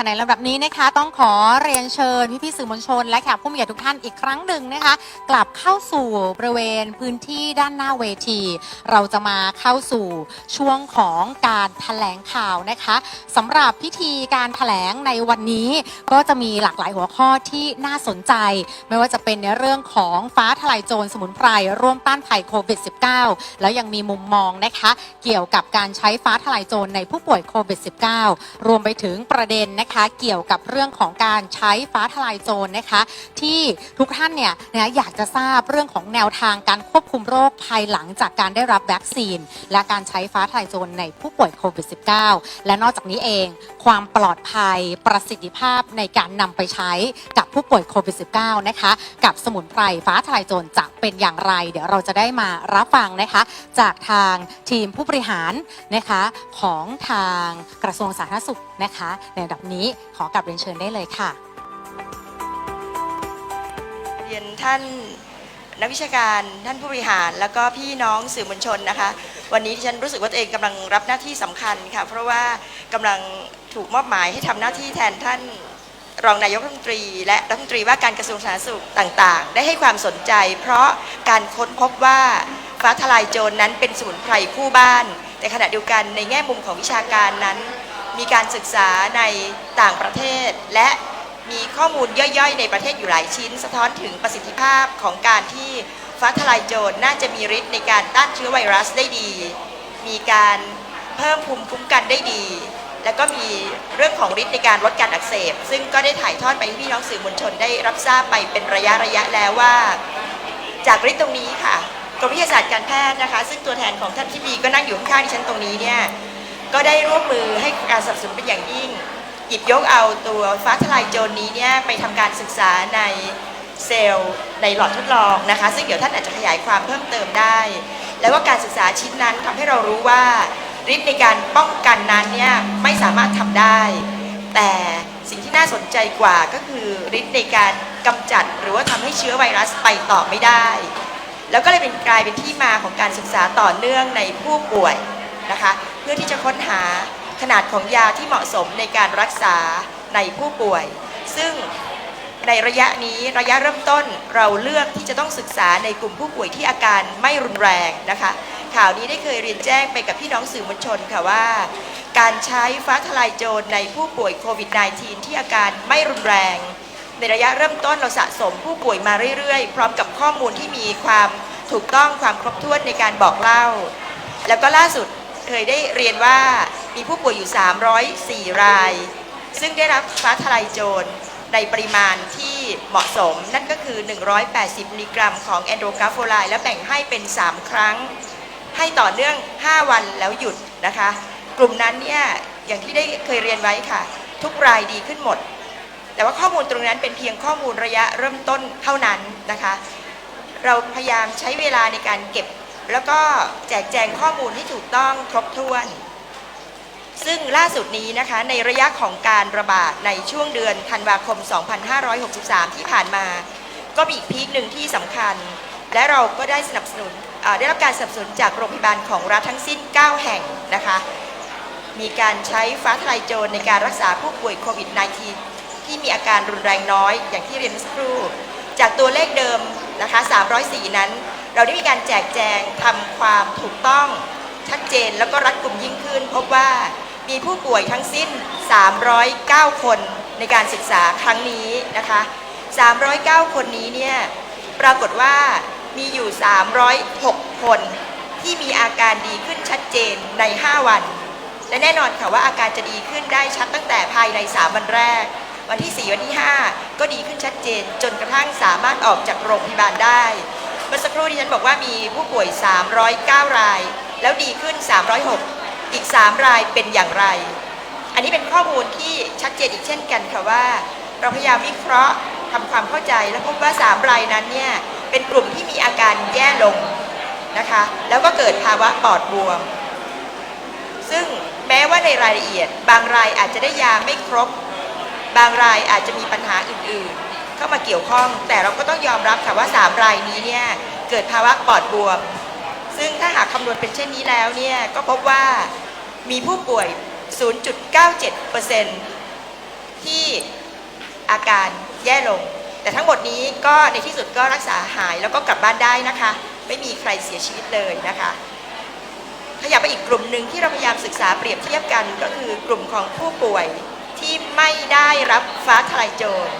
คะแนลำดับนี้นะคะ ต้องขอเรียนเชิญพี่ๆสื่อมวลชน และแขกผู้มีเกียรติทุกท่านอีกครั้งหนึ่งนะคะ กลับเข้าสู่บริเวณพื้นที่ด้านหน้าเวที เราจะมาเข้าสู่ช่วงของการแถลงข่าวนะคะสำหรับพิธีการแถลงในวันนี้ก็จะมีหลากหลายหัวข้อที่น่าสนใจ ไม่ว่าจะเป็นในเรื่องของฟ้าทลายโจรสมุนไพรร่วมต้านภัยโควิด -19 แล้วยังมีมุมมองนะคะ เกี่ยวกับการใช้ฟ้าทลายโจรในผู้ป่วยโควิด -19 รวมไปถึงประเด็นนะคะเกี่ยวกับเรื่องของการใช้ฟ้าทลายโจรนะคะ ที่ทุกท่านเนี่ยนะอยากจะทราบเรื่องของแนวทางการควบคุมโรคภายหลังจากการได้รับวัคซีน และการใช้ฟ้าทลายโจรในผู้ป่วยโควิด -19 และนอกจากนี้เอง ความปลอดภัยประสิทธิภาพในการนำไปใช้กับผู้ป่วยโควิด -19 นะคะ กับสมุนไพรฟ้าทลายโจรจะเป็นอย่างไร เดี๋ยวเราจะได้มารับฟังนะคะ จากทางทีมผู้บริหารนะคะของทางกระทรวงสาธารณสุขนะคะในระดับนี้ขอกลับเรียนเชิญได้เลยค่ะ เรียนท่านนักวิชาการท่านผู้บริหาร แล้วก็พี่น้องสื่อมวลชนนะคะ วันนี้ที่ฉันรู้สึกว่าตัวเองกำลังรับหน้าที่สำคัญค่ะ เพราะว่ากำลังถูกมอบหมายให้ทำหน้าที่แทนท่านรองนายกรัฐมนตรี และรัฐมนตรีว่าการกระทรวงสาธารณสุขต่างๆ ได้ให้ความสนใจ เพราะการค้นพบว่าฟ้าทลายโจรนั้นเป็นสมุนไพรคู่บ้าน แต่ขณะเดียวกันในแง่มุมของวิชาการนั้น มีการศึกษาในต่างประเทศ และมีข้อมูลย่อยๆ ในประเทศอยู่หลายชิ้น สะท้อนถึงประสิทธิภาพของการที่ฟ้าทลายโจรน่าจะมีฤทธิ์ในการต้านเชื้อไวรัสได้ดี มีการเพิ่มภูมิคุ้มกันได้ดี แล้วก็มีเรื่องของฤทธิ์ในการลดการอักเสบ ซึ่งก็ได้ถ่ายทอดไปให้พี่น้องสื่อมวลชนได้รับทราบไปเป็นระยะระยะแล้วว่า จากฤทธิ์ตรงนี้ค่ะกรมวิทยาศาสตร์การแพทย์นะคะ ซึ่งตัวแทนของท่านที่บีก็นั่งอยู่ข้างๆดิฉันตรงนี้เนี่ย ก็ได้ร่วมมือให้การสนับสนุนเป็นอย่างยิ่ง หยิบยกเอาตัวฟ้าทลายโจรนี้เนี่ยไปทำการศึกษาในเซลล์ในหลอดทดลองนะคะ ซึ่งเดี๋ยวท่านอาจจะขยายความเพิ่มเติมได้ แล้วว่าการศึกษาชิ้นนั้นทำให้เรารู้ว่าฤทธิ์ในการป้องกันนั้นเนี่ยไม่สามารถทำได้ แต่สิ่งที่น่าสนใจกว่าก็คือฤทธิ์ในการกำจัดหรือว่าทำให้เชื้อไวรัสไปต่อไม่ได้ แล้วก็เลยเป็นกลายเป็นที่มาของการศึกษาต่อเนื่องในผู้ป่วยนะคะ พื่อที่จะค้นหาขนาดของยาที่เหมาะสมในการรักษาในผู้ป่วย ซึ่งในระยะนี้ระยะเริ่มต้นเราเลือกที่จะต้องศึกษาในกลุ่มผู้ป่วยที่อาการไม่รุนแรงนะคะ ข่าวนี้ได้เคยเรียนแจ้งไปกับพี่น้องสื่อมวลชนค่ะว่า การใช้ฟ้าทลายโจรในผู้ป่วยโควิด -19 ที่อาการไม่รุนแรง ในระยะเริ่มต้นเราสะสมผู้ป่วยมาเรื่อยๆ พร้อมกับข้อมูลที่มีความถูกต้องความครบถ้วนในการบอกเล่า แล้วก็ล่าสุด เคยได้เรียนว่ามีผู้ป่วยอยู่ 304 ราย ซึ่งได้รับฟ้าทลายโจรในปริมาณที่เหมาะสม นั่นก็คือ 180 มิลลิกรัมของแอนโดรกราโฟไลและแบ่งให้เป็น 3 ครั้ง ให้ต่อเนื่อง 5 วันแล้วหยุดนะคะ กลุ่มนั้นเนี่ยอย่างที่ได้เคยเรียนไว้ค่ะ ทุกรายดีขึ้นหมด แต่ว่าข้อมูลตรงนั้นเป็นเพียงข้อมูลระยะเริ่มต้นเท่านั้นนะคะ เราพยายามใช้เวลาในการเก็บ แล้วก็แจกแจงข้อมูลให้ถูกต้องครบถ้วน ซึ่งล่าสุดนี้นะคะในระยะของการระบาดในช่วงเดือนธันวาคม 2563 ที่ผ่านมา ก็มีอีกพีคหนึ่งที่สำคัญ และเราก็ได้สนับสนุนได้รับการสนับสนุนจากโรงพยาบาลของรัฐทั้งสิ้น 9 แห่งนะคะมีการใช้ฟ้าทลายโจรในการรักษาผู้ป่วยโควิด -19 ที่มีอาการรุนแรงน้อยอย่างที่เรียนสักครู่ จากตัวเลขเดิมนะคะ 304 นั้น เราได้มีการแจกแจงทำความถูกต้องชัดเจนแล้วก็รัดกลุ่มยิ่งขึ้น พบว่ามีผู้ป่วยทั้งสิ้น 309 คนในการศึกษาครั้งนี้นะคะ 309 คนนี้เนี่ยปรากฏว่ามีอยู่ 306 คนที่มีอาการดีขึ้นชัดเจนใน 5 วัน และแน่นอนค่ะว่าอาการจะดีขึ้นได้ชัดตั้งแต่ภายใน 3 วันแรก วันที่ 4 วันที่ 5 ก็ดีขึ้นชัดเจน จนกระทั่งสามารถออกจากโรงพยาบาลได้ เมื่อสักครู่ที่ฉันบอกว่ามีผู้ป่วย 309 ราย แล้วดีขึ้น 306 อีก 3 รายเป็นอย่างไร อันนี้เป็นข้อมูลที่ชัดเจนอีกเช่นกันค่ะว่า เราพยายามวิเคราะห์ทำความเข้าใจและพบว่า 3 รายนั้นเนี่ยเป็นกลุ่มที่มีอาการแย่ลงนะคะ แล้วก็เกิดภาวะปอดบวม ซึ่งแม้ว่าในรายละเอียด บางรายอาจจะได้ยาไม่ครบ บางรายอาจจะมีปัญหาอื่นๆ เข้ามาเกี่ยวข้อง แต่เราก็ต้องยอมรับค่ะว่า 3 รายนี้เนี่ยเกิดภาวะปอดบวม ซึ่งถ้าหากคำนวณเป็นเช่นนี้แล้วเนี่ยก็พบว่ามีผู้ป่วย 0.97%ทที่อาการแย่ลง แต่ทั้งหมดนี้ก็ในที่สุดก็รักษาหายแล้วก็กลับบ้านได้นะคะ ไม่มีใครเสียชีวิตเลยนะคะขยับไปอีกกลุ่มหนึ่งที่เราพยายามศึกษาเปรียบเทียบกันก็คือกลุ่มของผู้ป่วยที่ไม่ได้รับฟ้าทลายโจร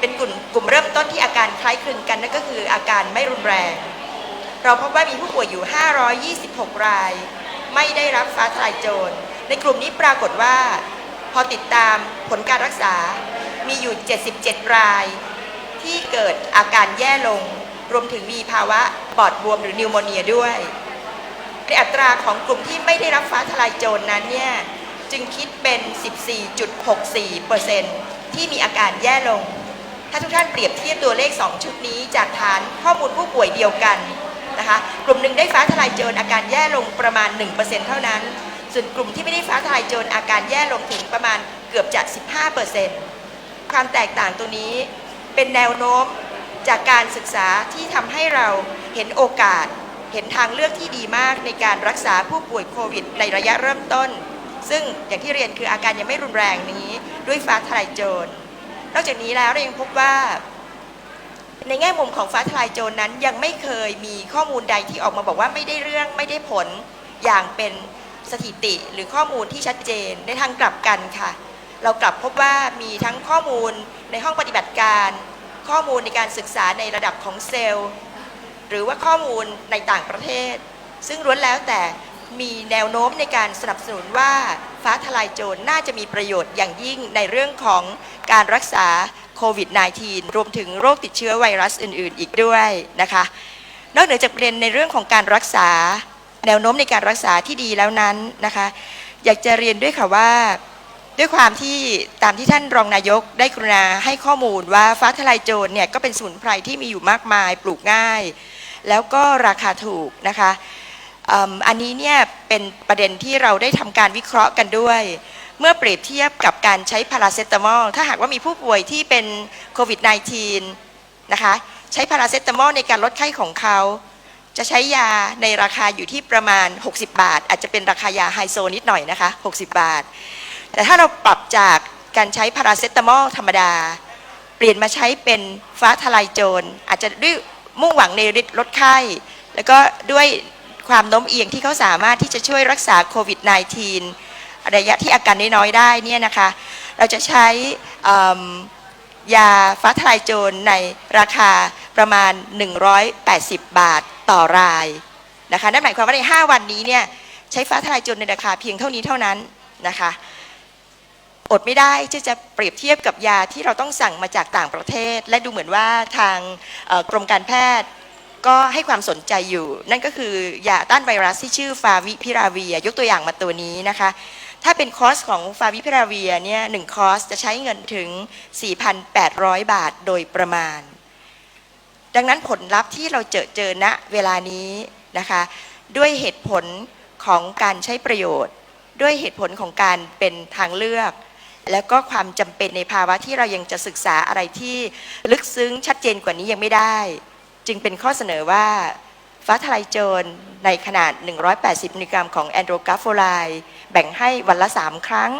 เป็นกลุ่มกลุ่มเริ่มต้นที่อาการคล้ายคลึงกันนั่นก็คืออาการไม่รุนแรง เราพบว่ามีผู้ป่วยอยู่ 526 ราย ไม่ได้รับฟ้าทลายโจร ในกลุ่มนี้ปรากฏว่า พอติดตามผลการรักษา มีอยู่ 77 ราย ที่เกิดอาการแย่ลง รวมถึงมีภาวะปอดบวมหรือนิวโมเนียด้วยในอัตราของกลุ่มที่ไม่ได้รับฟ้าทลายโจรนั้นเนี่ยจึงคิดเป็น 14.64%ที่มีอาการแย่ลง ถ้าทุกท่านเปรียบเทียบตัวเลข 2 ชุดนี้ จากฐานข้อมูลผู้ป่วยเดียวกันนะคะกลุ่มหนึ่งได้ฟ้าทลายโจรอาการแย่ลงประมาณ 1%เท่านั้น ส่วนกลุ่มที่ไม่ได้ฟ้าทลายโจรอาการแย่ลงถึงประมาณเกือบจะ 15%ความแตกต่างตัวนี้เป็นแนวโน้มจากการศึกษาที่ทำให้เราเห็นโอกาส เห็นทางเลือกที่ดีมากในการรักษาผู้ป่วยโควิด ในระยะเริ่มต้น ซึ่งอย่างที่เรียนคืออาการยังไม่รุนแรงนี้ด้วยฟ้าทลายโจร นอกจากนี้แล้วเรายังพบว่า ในแง่มุมของฟ้าทลายโจรนั้นยังไม่เคยมีข้อมูลใดที่ออกมาบอกว่าไม่ได้เรื่องไม่ได้ผลอย่างเป็นสถิติหรือข้อมูลที่ชัดเจนในทางกลับกันค่ะ เรากลับพบว่ามีทั้งข้อมูลในห้องปฏิบัติการ ข้อมูลในการศึกษาในระดับของเซลล์ หรือว่าข้อมูลในต่างประเทศ ซึ่งล้วนแล้วแต่ มีแนวโน้มในการสนับสนุนว่าฟ้าทลายโจรน่าจะมีประโยชน์อย่างยิ่งในเรื่องของการรักษาโควิด -19 รวมถึงโรคติดเชื้อไวรัสอื่น ๆ อีกด้วยนะคะ นอกเหนือจากประเด็นในเรื่องของการรักษา แนวโน้มในการรักษาที่ดีแล้วนั้นนะคะ อยากจะเรียนด้วยค่ะว่า ด้วยความที่ตามที่ท่านรองนายกได้กรุณาให้ข้อมูลว่าฟ้าทลายโจรเนี่ยก็เป็นสมุนไพรที่มีอยู่มากมายปลูกง่าย แล้วก็ราคาถูกนะคะ อันนี้เนี่ยเป็นประเด็นที่เราได้ทำการวิเคราะห์กันด้วย เมื่อเปรียบเทียบกับการใช้พาราเซตามอลถ้าหากว่ามีผู้ป่วยที่เป็นโควิด -19 นะคะใช้พาราเซตามอลในการลดไข้ของเขาจะใช้ยาในราคาอยู่ที่ประมาณ 60 บาท อาจจะเป็นราคายาไฮโซนิดหน่อยนะคะ 60 บาท แต่ถ้าเราปรับจากการใช้พาราเซตามอลธรรมดา เปลี่ยนมาใช้เป็นฟ้าทลายโจรอาจจะด้วยมุ่งหวังในฤทธิ์ลดไข้ แล้วก็ด้วย ความโน้มเอียงที่เขาสามารถที่จะช่วยรักษาโควิด -19 ระยะที่อาการน้อยๆได้เนี่ยนะคะ เราจะใช้ยาฟ้าทลายโจรในราคาประมาณ 180 บาทต่อรายนะคะนั่นหมายความว่าใน 5 วันนี้เนี่ยใช้ฟ้าทลายโจรในราคาเพียงเท่านี้เท่านั้นนะคะอดไม่ได้ที่จะเปรียบเทียบกับยาที่เราต้องสั่งมาจากต่างประเทศ และดูเหมือนว่าทางกรมการแพทย์ ก็ให้ความสนใจอยู่ นั่นก็คือยาต้านไวรัสที่ชื่อฟาวิพิราเวีย ยกตัวอย่างมาตัวนี้นะคะ ถ้าเป็นคอสของฟาวิพิราเวียเนี่ยหนึ่งคอสจะใช้เงินถึง 4,800 บาทโดยประมาณ ดังนั้นผลลัพธ์ที่เราเจอเจอณเวลานี้นะคะ ด้วยเหตุผลของการใช้ประโยชน์ ด้วยเหตุผลของการเป็นทางเลือกแล้วก็ความจำเป็นในภาวะที่เรายังจะศึกษาอะไรที่ลึกซึ้งชัดเจนกว่านี้ยังไม่ได้ จึงเป็นข้อเสนอว่า ฟ้าทลายโจรในขนาด 180 มิลลิกรัมของแอนโดรกราโฟไลแบ่งให้วันละ 3 ครั้ง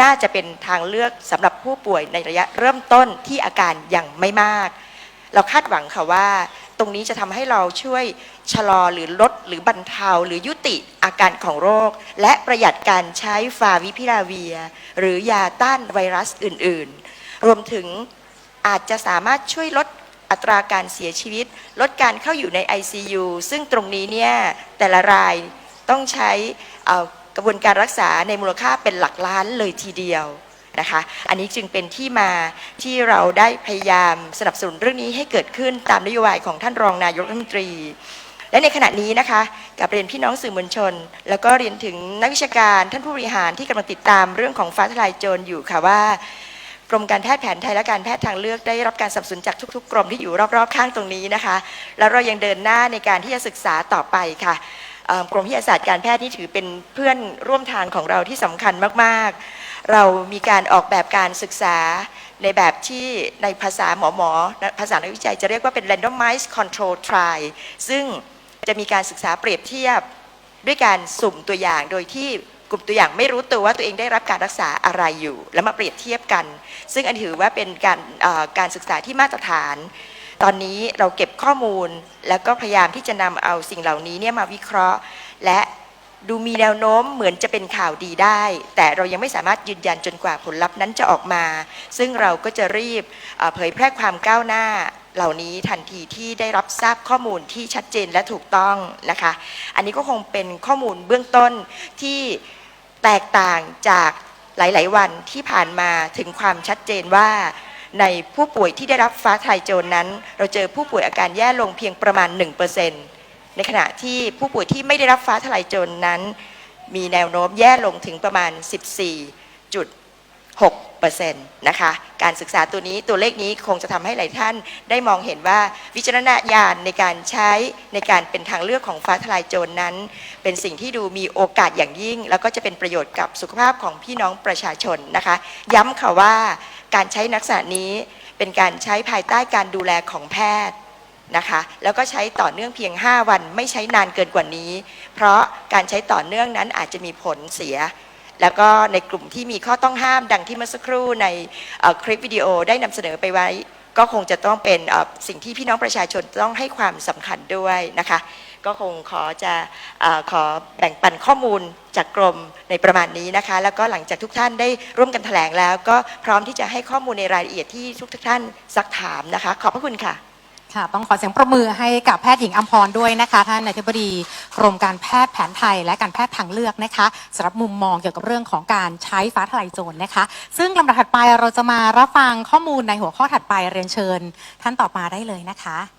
น่าจะเป็นทางเลือกสำหรับผู้ป่วยในระยะเริ่มต้นที่อาการยังไม่มาก เราคาดหวังค่ะว่า ตรงนี้จะทำให้เราช่วยชะลอหรือลดหรือบรรเทาหรือยุติอาการของโรค และประหยัดการใช้ฟาวิพิราเวีย หรือยาต้านไวรัสอื่น ๆ รวมถึงอาจจะสามารถช่วยลด อัตราการเสียชีวิต ลดการเข้าอยู่ใน ICU ซึ่งตรงนี้เนี่ยแต่ละรายต้องใช้กระบวนการรักษาในมูลค่าเป็นหลักล้านเลยทีเดียวนะคะอันนี้จึงเป็นที่มาที่เราได้พยายามสนับสนุนเรื่องนี้ให้เกิดขึ้นตามนโยบายของท่านรองนายกรัฐมนตรี และในขณะนี้นะคะกับเรียนพี่น้องสื่อมวลชน แล้วก็เรียนถึงนักวิชาการท่านผู้บริหารที่กำลังติดตามเรื่องของฟ้าทลายโจรอยู่ค่ะว่า กรมการแพทย์แผนไทยและการแพทย์ทางเลือกได้รับการสนับสนุนจากทุก ๆ กรมที่อยู่รอบๆ ข้างตรงนี้นะคะ แล้วเรายังเดินหน้าในการที่จะศึกษาต่อไปค่ะกรมวิทยาศาสตร์การแพทย์นี่ถือเป็นเพื่อนร่วมทางของเราที่สำคัญมากๆ เรามีการออกแบบการศึกษาในแบบที่ในภาษาหมอหมอภาษานักวิจัยจะเรียกว่าเป็น randomized control trial ซึ่งจะมีการศึกษาเปรียบเทียบด้วยการสุ่มตัวอย่างโดยที่ กลุ่มตัวอย่างไม่รู้ตัวว่าตัวเองได้รับการรักษาอะไรอยู่ แล้วมาเปรียบเทียบกัน ซึ่งอันถือว่าเป็นการการศึกษาที่มาตรฐาน ตอนนี้เราเก็บข้อมูล แล้วก็พยายามที่จะนำเอาสิ่งเหล่านี้เนี่ยมาวิเคราะห์ และดูมีแนวโน้มเหมือนจะเป็นข่าวดีได้ แต่เรายังไม่สามารถยืนยันจนกว่าผลลัพธ์นั้นจะออกมา ซึ่งเราก็จะรีบเผยแพร่ความก้าวหน้า เหล่านี้ทันทีที่ได้รับทราบข้อมูลที่ชัดเจนและถูกต้องนะคะ อันนี้ก็คงเป็นข้อมูลเบื้องต้นที่แตกต่างจากหลาย ๆ วันที่ผ่านมาถึงความชัดเจนว่าในผู้ป่วยที่ได้รับฟ้าทลายโจรนั้น เราเจอผู้ป่วยอาการแย่ลงเพียงประมาณ 1%ในขณะที่ผู้ป่วยที่ไม่ได้รับฟ้าทลายโจรนั้น มีแนวโน้มแย่ลงถึงประมาณ 6%นะคะการศึกษาตัวนี้ตัวเลขนี้คงจะทำให้หลายท่านได้มองเห็นว่าวิจารณญาณในการใช้ในการเป็นทางเลือกของฟ้าทลายโจรนั้น เป็นสิ่งที่ดูมีโอกาสอย่างยิ่ง แล้วก็จะเป็นประโยชน์กับสุขภาพของพี่น้องประชาชนนะคะ ย้ำค่ะว่าการใช้นักษณะนี้เป็นการใช้ภายใต้การดูแลของแพทย์นะคะแล้วก็ใช้ต่อเนื่องเพียง 5 วันไม่ใช้นานเกินกว่านี้ เพราะการใช้ต่อเนื่องนั้นอาจจะมีผลเสีย แล้วก็ในกลุ่มที่มีข้อต้องห้ามดังที่เมื่อสักครู่ในคลิปวิดีโอได้นำเสนอไปไว้ ก็คงจะต้องเป็นสิ่งที่พี่น้องประชาชนต้องให้ความสำคัญด้วยนะคะ ก็คงขอจะอขอแบ่งปันข้อมูลจากกรมในประมาณนี้นะคะ แล้วก็หลังจากทุกท่านได้ร่วมกันแถลงแล้ว ก็พร้อมที่จะให้ข้อมูลในรายละเอียดที่ทุกท่านซักถามนะคะ ขอบพระคุณค่ะ ค่ะต้องขอเสียงประมือให้กับแพทย์หญิงอัมพรด้วยนะคะ ท่านนายธิบดีกรมการแพทย์แผนไทย และการแพทย์ทางเลือกนะคะสำหรับมุมมองเกี่ยวกับเรื่องของการใช้ฟ้าทลายโจรนะคะ ซึ่งลำดับถัดไปเราจะมารับฟังข้อมูลในหัวข้อถัดไปเรียนเชิญ ท่านต่อมาได้เลยนะคะ